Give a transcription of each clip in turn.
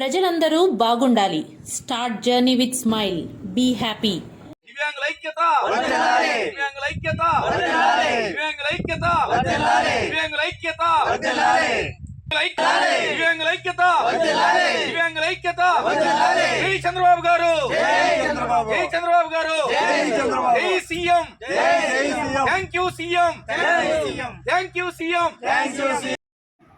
ప్రజలందరూ బాగుండాలి. Start journey with smile be happy దివ్యాంగుల ఐక్యత! దివ్యాంగుల ఐక్యత! దివ్యాంగుల ఐక్యత! దివ్యాంగుల ఐక్యత! దివ్యాంగుల ఐక్యత! దివ్యాంగుల ఐక్యత! జై చంద్రబాబు గారు! జై చంద్రబాబు. గారు! జై CM! Thank you CM! Thank you CM.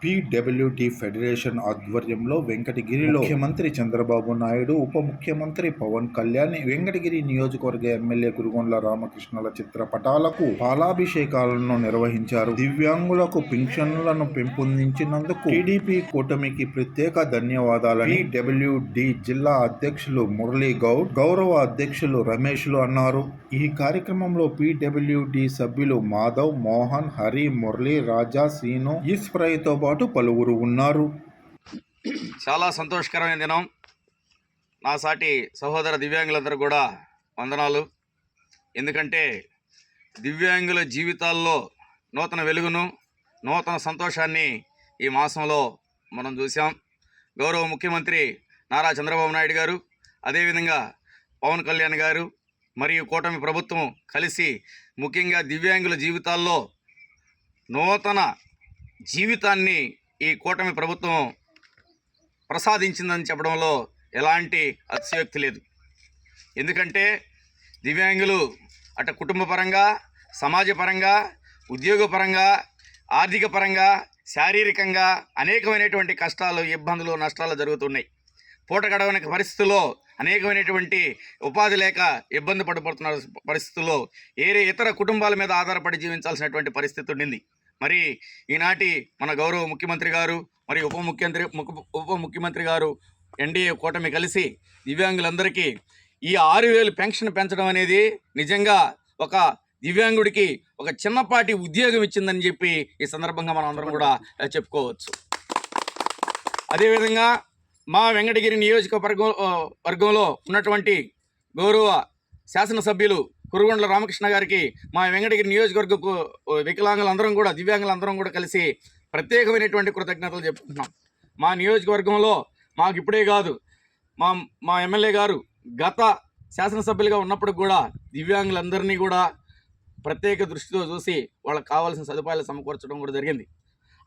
PWD federation ఆధ్వర్యంలో వెంకటగిరిలో ముఖ్యమంత్రి చంద్రబాబు నాయుడు ఉప ముఖ్యమంత్రి పవన్ కళ్యాణ్ వెంకటగిరి నియోజకవర్గ ఎమ్మెల్యే కురుగొండ్ల రామకృష్ణుల చిత్రపటాలకు పాలాభిషేకాలను నిర్వహించారు. దివ్యాంగులకు పింఛన్లను పెంపొందించినందుకు టీడీపీ కూటమికి ప్రత్యేక ధన్యవాదాలని పీడబ్ల్యూడి జిల్లా అధ్యక్షులు మురళీ గౌడ్ గౌరవ అధ్యక్షులు రమేష్లు అన్నారు. ఈ కార్యక్రమంలో పీడబ్ల్యూడి సభ్యులు మాధవ్ మోహన్ హరి మురళి రాజా సీను ఈశ్వరయ్యతో పాటు పలువురు ఉన్నారు. చాలా సంతోషకరమైన దినం. నా సాటి సహోదర దివ్యాంగులందరూ కూడా వందనాలు. ఎందుకంటే దివ్యాంగుల జీవితాల్లో నూతన వెలుగును నూతన సంతోషాన్ని ఈ మాసంలో మనం చూసాం గౌరవ ముఖ్యమంత్రి నారా చంద్రబాబు నాయుడు గారు అదేవిధంగా పవన్ కళ్యాణ్ గారు మరియు కూటమి ప్రభుత్వం కలిసి ముఖ్యంగా దివ్యాంగుల జీవితాల్లో నూతన జీవితాన్ని ఈ కూటమి ప్రభుత్వం ప్రసాదించిందని చెప్పడంలో ఎలాంటి అతిశయోక్తి లేదు. ఎందుకంటే దివ్యాంగులు అటు కుటుంబపరంగా సమాజపరంగా ఉద్యోగపరంగా ఆర్థిక పరంగా శారీరకంగా అనేకమైనటువంటి కష్టాలు ఇబ్బందులు నష్టాలు జరుగుతున్నాయి. పూట గడవని పరిస్థితుల్లో అనేకమైనటువంటి ఉపాధి లేక ఇబ్బంది పడిపోతున్న పరిస్థితుల్లో ఏరే ఇతర కుటుంబాల మీద ఆధారపడి జీవించాల్సినటువంటి పరిస్థితి ఉండింది. మరి ఈనాటి మన గౌరవ ముఖ్యమంత్రి గారు మరి ఉప ముఖ్యమంత్రి ఉప ముఖ్యమంత్రి గారు ఎన్డీఏ కూటమి కలిసి దివ్యాంగులందరికీ ఈ ఆరు వేలు పెన్షన్ పెంచడం అనేది నిజంగా ఒక దివ్యాంగుడికి ఒక చిన్నపాటి ఉద్యోగం ఇచ్చిందని చెప్పి ఈ సందర్భంగా మనం అందరం కూడా చెప్పుకోవచ్చు. అదేవిధంగా మా వెంకటగిరి నియోజకవర్గం వర్గంలో ఉన్నటువంటి గౌరవ శాసనసభ్యులు కురుగొండల రామకృష్ణ గారికి మా వెంకటగిరి నియోజకవర్గపు వికలాంగులందరం కూడా దివ్యాంగులందరం కూడా కలిసి ప్రత్యేకమైనటువంటి కృతజ్ఞతలు చెప్పుకుంటున్నాం. మా నియోజకవర్గంలో మాకు ఇప్పుడే కాదు మా మా ఎమ్మెల్యే గారు గత శాసనసభ్యులుగా ఉన్నప్పుడు కూడా దివ్యాంగులందరినీ కూడా ప్రత్యేక దృష్టితో చూసి వాళ్ళకి కావాల్సిన సదుపాయాలు సమకూర్చడం కూడా జరిగింది.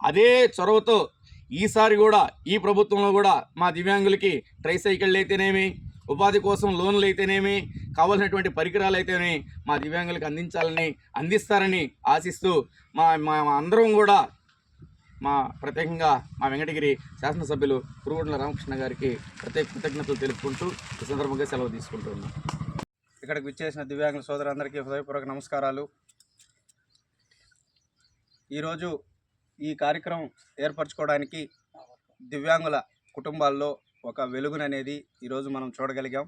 అదే చొరవతో ఈసారి కూడా ఈ ప్రభుత్వంలో కూడా మా దివ్యాంగులకి ట్రైసైకిళ్ళు అయితేనేమి ఉపాధి కోసం లోన్లు అయితేనేమి కావలసినటువంటి పరికరాలు అయితేనే మా దివ్యాంగులకు అందించాలని అందిస్తారని ఆశిస్తూ మా మా అందరం కూడా మా ప్రత్యేకంగా మా వెంకటగిరి శాసనసభ్యులు పురుగుండ్ల రామకృష్ణ గారికి ప్రత్యేక కృతజ్ఞతలు తెలుపుకుంటూ ఈ సందర్భంగా సెలవు తీసుకుంటున్నాం ఇక్కడికి విచ్చేసిన దివ్యాంగుల సోదరులందరికీ హృదయపూర్వక నమస్కారాలు. ఈరోజు ఈ కార్యక్రమం ఏర్పరచుకోవడానికి దివ్యాంగుల కుటుంబాల్లో ఒక వెలుగుననేది ఈరోజు మనం చూడగలిగాం.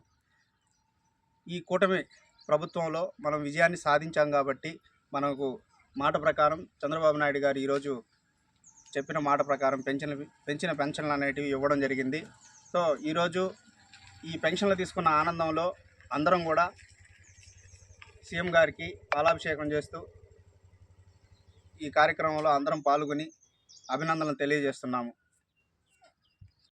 ఈ కూటమి ప్రభుత్వంలో మనం విజయాన్ని సాధించాం కాబట్టి మనకు మాట ప్రకారం చంద్రబాబు నాయుడు గారు ఈరోజు చెప్పిన మాట ప్రకారం పెన్షన్ పెంచిన పెన్షన్లు అనేటివి ఇవ్వడం జరిగింది. సో ఈరోజు ఈ పెన్షన్లు తీసుకున్న ఆనందంలో అందరం కూడా సీఎం గారికి పాలాభిషేకం చేస్తూ ఈ కార్యక్రమంలో అందరం పాల్గొని అభినందనలు తెలియజేస్తున్నాము.